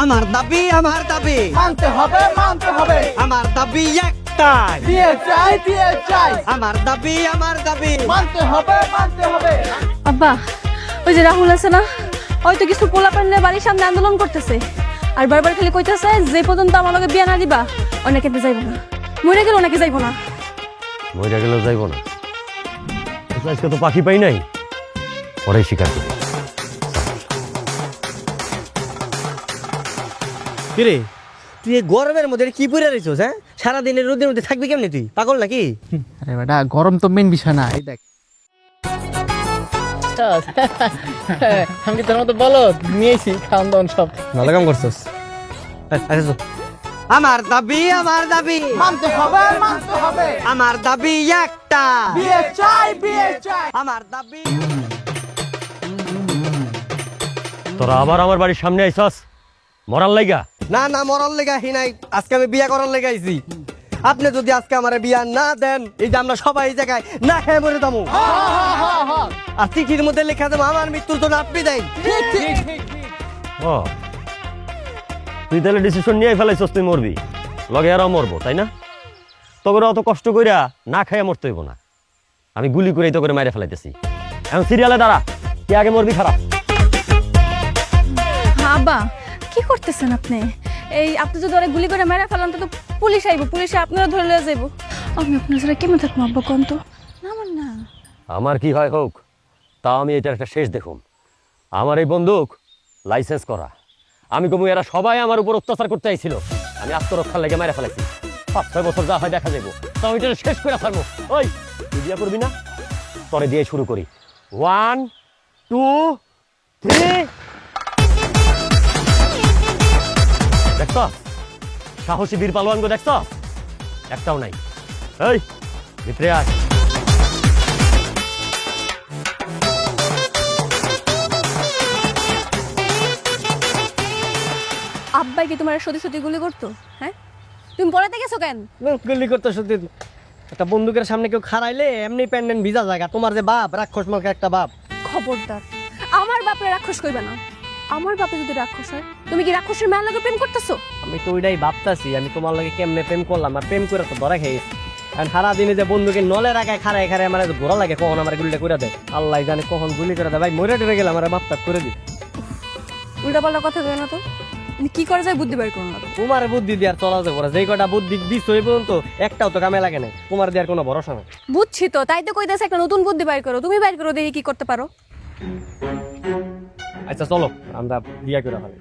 আমার দাবি আমার দাবি। মানতে হবে মানতে হবে। আমার দাবি একটাই। দিয়ে চাই দিয়ে চাই। আমার দাবি আমার দাবি। মানতে হবে মানতে হবে। আব্বা ওই যে রাহুল আছে না হয়তো কিছু পোলা পান্ডে বাড়ির সামনে আন্দোলন করতেছে। আর বারবার খালি কইতেছে যে পর্যন্ত আমার লগে বিয়া না দিবা অনেকে যাইব না। মরে গেল অনেকে যাইব না। মইরা গেলেও যাইব না। আজকে তো পাখি পাই নাই পরেই শিকার করি কিরে? তুই এই গরমের মধ্যে কি পরে রইছস হ্যাঁ? সারাদিনের রোদের মধ্যে থাকবি কেমনে তুই? পাগল নাকি? আরে বেটা গরম তো মেন বিষয় না এই দেখ। আমি কি তোর মতো বলো নিয়েছি খাওয়ান দাওয়ান সব। ভালো কাম করছস। আচ্ছা আমার দাবি আমার দাবি। মানতে হবে মানতে হবে। আমার দাবি একটা। বিয়ে চাই বিয়ে চাই আমার দাবি তোরা আবার আমার বাড়ির সামনে আইসস মরার লাইগা? না না মরার লেগা হি নাই। আজকে আমি বিয়া করার লেগে আইছি। আপনি যদি আজকে আমার বিয়া না দেন এই যে আমরা সবাই এই জায়গায় না খেয়ে মরে যাব। আর চিঠির মধ্যে লেখা দেবো আমার মৃত্যুর জন্য আপনি দেন ঠিক ঠিক ঠিক ও তুই তাহলে ডিসিশন নিয়ে ফেলাইছস তুই মরবি। লগে আরও মরবো তাই না? তোকে অত কষ্ট কইরা না খাইয়া মরতে হইব না। আমি গুলি করে তো করে মাইরে ফেলাইতেছি। এখন সিরিয়ালে দাঁড়া কে আগে মরবি খারাপ? আব্বা কি করতেছেন আপনি? এই আপনি যদি ওরা গুলি করে মেরে ফেলান তো পুলিশ আইব পুলিশে আপনারা ধরে লয়ে যাইব। আমি আপনার সাথে কেমন থাকব আব্বা কোন তো? না আমার না। আমার কি হয় হোক তাও আমি এটার একটা শেষ দেখুম আমার এই বন্দুক লাইসেন্স করা। আমি কমু এরা সবাই আমার উপর অত্যাচার করতে আইছিল। আমি আত্মরক্ষার লেগে মেরে ফেলাইছি পাঁচ ছয় বছর যা হয় দেখা যাব তাও এটা শেষ করে ফেলব ওই তুই বিয়া করবি না? পরে দিয়ে শুরু করি। ওয়ান টু থ্রি দেখছ? সাহসী বীর পালোয়ানগো দেখছ? একটাও নাই। এই ভিতরে আয়। আব্বাই কি তোমার সত্যি সত্যি গুলি করতো? হ্যাঁ? তুমি পড়াতে গেছো কেন? গুলি করতে সত্যি একটা বন্দুকের সামনে কেউ খাড়াইলে এমনি প্যান্ডেন ভিজা জায়গা। তোমার যে বাপ রাক্ষস মার্কা একটা বাপ। খবরদার। আমার বাপরে রাক্ষস কইবে না। আমার বাপে যদি রাক্ষস হয় তুমি কি রাক্ষসের মেয়ের লগে প্রেম করতেছো? আমি তো ওইটাই ভাবতাছি আমি তোমার লাগে কেমনে প্রেম করলাম আর প্রেম করে তো ধরা খেয়েছি কারণ সারা দিনে যে বন্ধুকে নলে রাখায় খারায় খারায় আমার ঘোরা লাগে কখন আমার গুলিটা করে দেয়? আল্লাহ জানে কখন গুলি করে দেয়। ভাই মরে টরে গেলে আমার মাপ করে দিই উল্টা পাল্টা কথা কই না তো। তুমি কি করে যায় বুদ্ধি বের করো না। তোমার বুদ্ধি দিয়ে আর চলা যাব না যেই কটা বুদ্ধি দিস ওই পর্যন্ত একটাও তো কামে লাগে না তোমার দেওয়ার কোনো ভরসা নেই। বুঝছি তো তাই তো কইতেছে একটা নতুন বুদ্ধি বাইর করো। তুমি বাইর করো দেখি কি করতে পারো। আচ্ছা চলো আমরা বিয়া করে ফেলাই।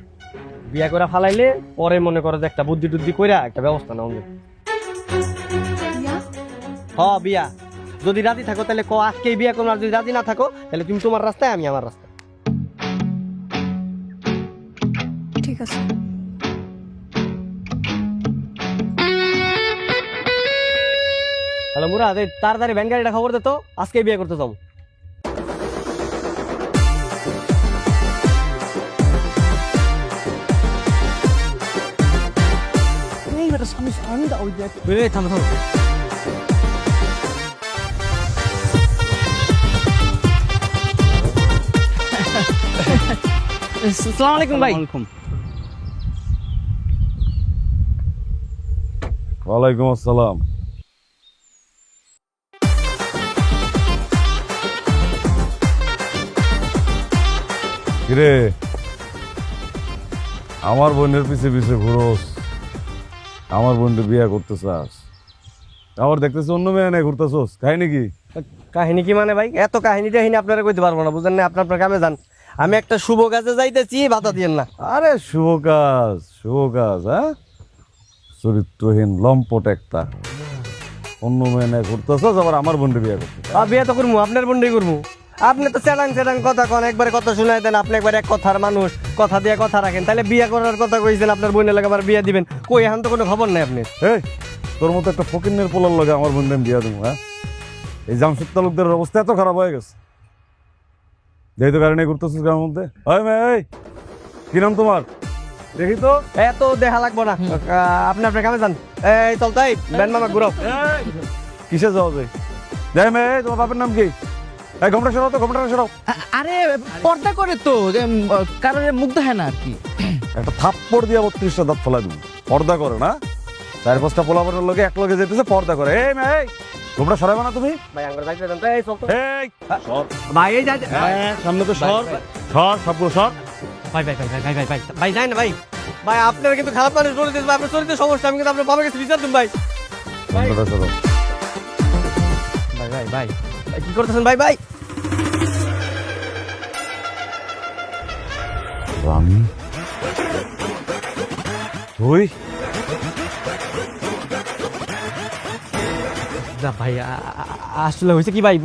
বিয়া করে ফালাইলে পরে মনে করো যে একটা বুদ্ধি টুদ্ধি কইরা একটা ব্যবস্থা নাও হ বিয়া। যদি রাজি থাকো তাহলে ক আজকেই বিয়া করো আর যদি রাজি না থাকো তাহলে তুমি তোমার রাস্তায় আমি আমার রাস্তায়। ঠিক আছে। হ্যালো মুরাদ তাড়াতাড়ি ভ্যান গাড়িটা খবর দে তো আজকে বিয়ে করতে যাব। এই বেটা স্বামী স্বামী দাও ওই দেখ এই থামো থামো আলাইকুম ভাই ওয়ালাইকুম আসসালাম কিরে? আমার বোনের পিছে পিছে ঘুরোস। আমার বোনকে বিয়ে করতে চাস আবার দেখতেছি অন্য মেয়ে নেই ঘুরতেছোস। খাই কি? কাহিনী কি মানে ভাই? এত কাহিনী টাহিনী আপনারা কইতে পারব না বুঝেন না আপনার আপনার কামে যান। আমি একটা শুভ কাজে যাইতেছি বাধা দিয়েন না। আরে শুভ কাজ শুভ কাজ হ্যাঁ? চরিত্রহীন লম্পট একটা। অন্য মেয়ে নেই ঘুরতেছস আবার আমার বোনকে বিয়ে করতে বিয়ে তো করব আপনার বন্ডই করব আপনি তো চেটাং চেটাং কথা কন একবারে কথা শুনাই দেন আপনি একবার এক কথার মানুষ কথা দিয়ে কথা রাখেন। তাহলে বিয়ে করার কথা কইছেন আপনার বোনের লাগে আমার বিয়ে দিবেন। কই এখন তো কোনো খবর নাই আপনি এই তোর মতো একটা ফকিনের পোলার লগে আমার বোনকে আমি বিয়া দেবো হ্যাঁ? এই জামশেদ তালুকদারের অবস্থা এত খারাপ হয়ে গেছে। যেহেতু কারণে ঘুরতেছিস গ্রামের মধ্যে। ওই মেয়ে এই কি নাম তোমার? দেখি তো। এত দেখা লাগবো না। আপনি আপনার কামে যান। এই চল তাই ব্যান মামা ঘুরাও। কিসে যাওয়া যায় যাই মেয়ে এই, তোমার বাপের নাম কি? এই ঘোমটা সরাও তো ঘোমটা সরাও আরে পর্দা করে তো কারোর মুখ দেখে না আর কি। একটা থাপ্পড় দিয়ে বত্রিশটা দাঁত ফেলাই দিবি। পর্দা করে না? চার পাঁচটা পোলাপানের লোকে এক লগে যেতেছে পর্দা করে। এই মে এই তোমরা সরাবে না তুমি? ভাই এই চল তো। এই সর। ভাই এই হ্যাঁ, সামনে তো সর। সর সবগুলো সর। ভাই ভাই ভাই ভাই ভাই ভাই ভাই ভাই যাই না ভাই। ভাই আপনারা কিন্তু খারাপ মানুষ বলে দিয়েছেন আপনার শরীরে সমস্যা আমি কিন্তু আপনার বাবার কাছে বিচার দিন ভাই ভাই ভাই, কি করতেছেন ভাই ভাই? আমি ওই। ভাই আসলে হয়েছে কি ভাই?